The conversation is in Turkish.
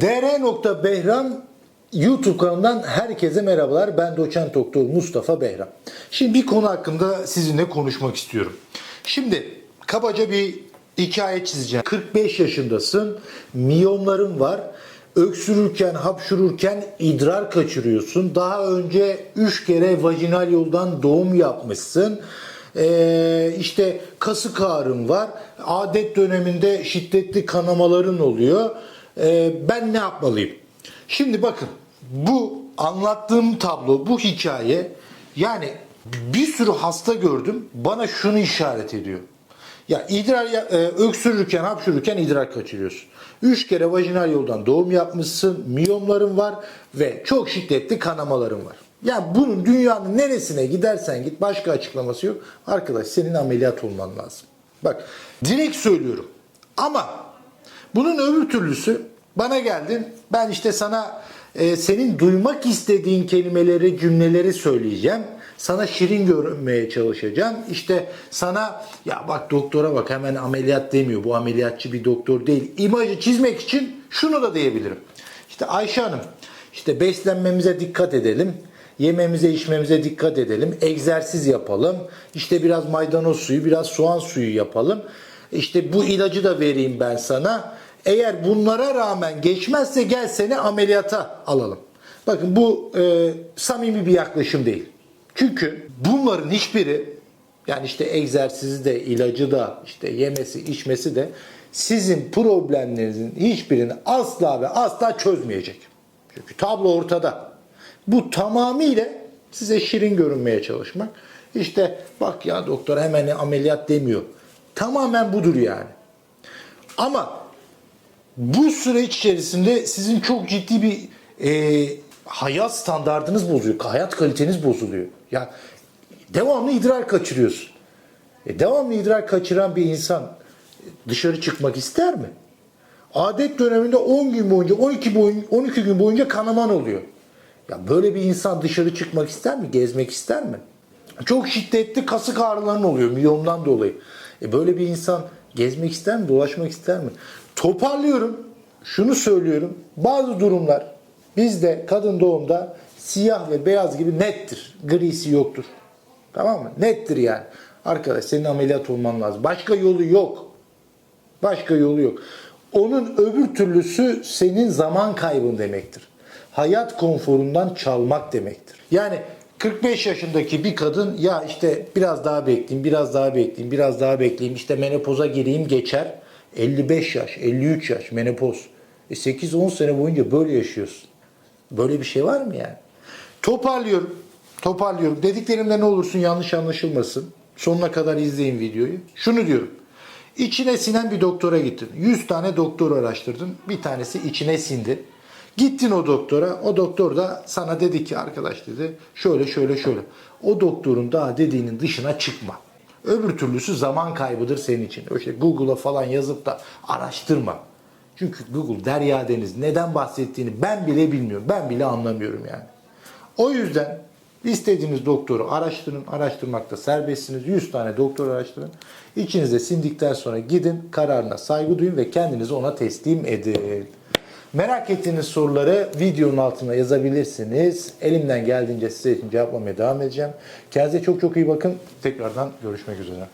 dr.behram YouTube kanalından herkese merhabalar. Ben doçent doktor Mustafa Behram. Şimdi bir konu hakkında sizinle konuşmak istiyorum. Şimdi kabaca bir hikaye çizeceğim. 45 yaşındasın, miyomların var. Öksürürken, hapşururken idrar kaçırıyorsun. Daha önce 3 kere vajinal yoldan doğum yapmışsın. Ee, işte kasık ağrın var. Adet döneminde şiddetli kanamaların oluyor. Ee, ben ne yapmalıyım? Şimdi bakın bu anlattığım tablo, bu hikaye yani bir sürü hasta gördüm bana şunu işaret ediyor. Ya idrar e, öksürürken, hapşururken idrar kaçırıyorsun. Üç kere vajinal yoldan doğum yapmışsın, miyomların var ve çok şiddetli kanamaların var. Ya bunun dünyanın neresine gidersen git başka açıklaması yok. Arkadaş senin ameliyat olman lazım. Bak direkt söylüyorum. Ama bunun öbür türlüsü bana geldin ben işte sana e, senin duymak istediğin kelimeleri cümleleri söyleyeceğim. Sana şirin görünmeye çalışacağım. İşte sana ya bak doktora bak hemen ameliyat demiyor. Bu ameliyatçı bir doktor değil. İmajı çizmek için şunu da diyebilirim. İşte Ayşe Hanım işte beslenmemize dikkat edelim. Yememize içmemize dikkat edelim. Egzersiz yapalım. İşte biraz maydanoz suyu, biraz soğan suyu yapalım. İşte bu ilacı da vereyim ben sana. Eğer bunlara rağmen geçmezse gel seni ameliyata alalım. Bakın bu e, samimi bir yaklaşım değil. Çünkü bunların hiçbiri yani işte egzersizi de ilacı da işte yemesi içmesi de sizin problemlerinizin hiçbirini asla ve asla çözmeyecek. Çünkü tablo ortada. Bu tamamıyla size şirin görünmeye çalışmak. İşte bak ya doktor hemen ameliyat demiyor. Tamamen budur yani. Ama bu süreç içerisinde sizin çok ciddi bir e, hayat standartınız bozuluyor. Hayat kaliteniz bozuluyor. Ya devamlı idrar kaçırıyorsun. E, devamlı idrar kaçıran bir insan dışarı çıkmak ister mi? Adet döneminde 10 gün boyunca 12 boyun 12 gün boyunca kanaman oluyor. Ya böyle bir insan dışarı çıkmak ister mi? Gezmek ister mi? Çok şiddetli kasık ağrıların oluyor miyomdan dolayı. E böyle bir insan gezmek ister mi? Dolaşmak ister mi? Toparlıyorum. Şunu söylüyorum. Bazı durumlar bizde kadın doğumda siyah ve beyaz gibi nettir. Grisi yoktur. Tamam mı? Nettir yani. Arkadaş senin ameliyat olman lazım. Başka yolu yok. Başka yolu yok. Onun öbür türlüsü senin zaman kaybın demektir. Hayat konforundan çalmak demektir. Yani 45 yaşındaki bir kadın ya işte biraz daha bekleyeyim, biraz daha bekleyeyim, biraz daha bekleyeyim, işte menopoza gireyim geçer. 55 yaş, 53 yaş menopoz. E 8-10 sene boyunca böyle yaşıyorsun. Böyle bir şey var mı yani? Toparlıyorum. Toparlıyorum. Dediklerimde ne olursun yanlış anlaşılmasın. Sonuna kadar izleyin videoyu. Şunu diyorum. İçine sinen bir doktora gittin. 100 tane doktor araştırdın. Bir tanesi içine sindi. Gittin o doktora. O doktor da sana dedi ki arkadaş dedi şöyle şöyle şöyle. O doktorun daha dediğinin dışına çıkma. Öbür türlüsü zaman kaybıdır senin için. Şey Google'a falan yazıp da araştırma. Çünkü Google derya deniz neden bahsettiğini ben bile bilmiyorum. Ben bile anlamıyorum yani. O yüzden istediğiniz doktoru araştırın. Araştırmakta serbestsiniz. 100 tane doktor araştırın. İçinize sindikten sonra gidin kararına saygı duyun ve kendinizi ona teslim edin. Merak ettiğiniz soruları videonun altına yazabilirsiniz. Elimden geldiğince size için cevaplamaya devam edeceğim. Kendinize çok çok iyi bakın. Tekrardan görüşmek üzere.